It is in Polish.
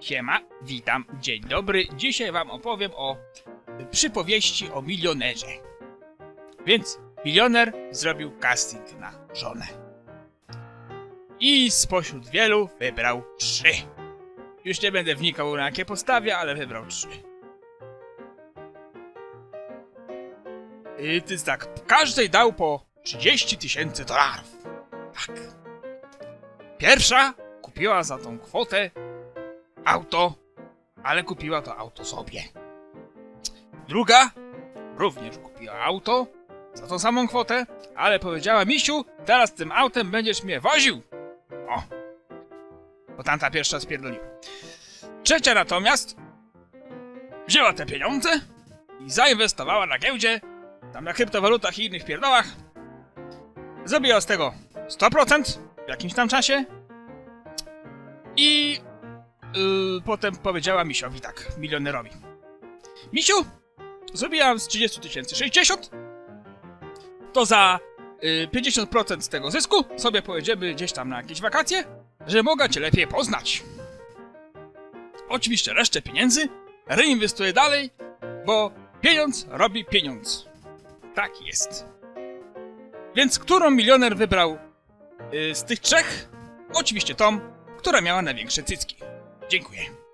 Siema, witam, dzień dobry. Dzisiaj wam opowiem o przypowieści o milionerze. Więc milioner zrobił casting na żonę. I spośród wielu wybrał trzy. Już nie będę wnikał na jakie postawie, ale wybrał trzy. I to jest tak, każdej dał po 30 tysięcy dolarów. Tak. Pierwsza kupiła za tą kwotę auto, ale kupiła to auto sobie. Druga również kupiła auto za tą samą kwotę, ale powiedziała Misiu, teraz tym autem będziesz mnie woził. O, bo tamta pierwsza spierdoliła. Trzecia natomiast wzięła te pieniądze i zainwestowała na giełdzie, tam na kryptowalutach i innych pierdołach. Zrobiła z tego 100% w jakimś tam czasie Yy, potem powiedziała Misiowi tak, milionerowi. Misiu, zrobiłam z 30 tysięcy 60, to za yy, 50% z tego zysku sobie pojedziemy gdzieś tam na jakieś wakacje, że mogę cię lepiej poznać. Oczywiście resztę pieniędzy reinwestuję dalej, bo pieniądz robi pieniądz. Tak jest. Więc którą milioner wybrał yy, z tych trzech? Oczywiście tą, która miała największe cycki. Dziękuję.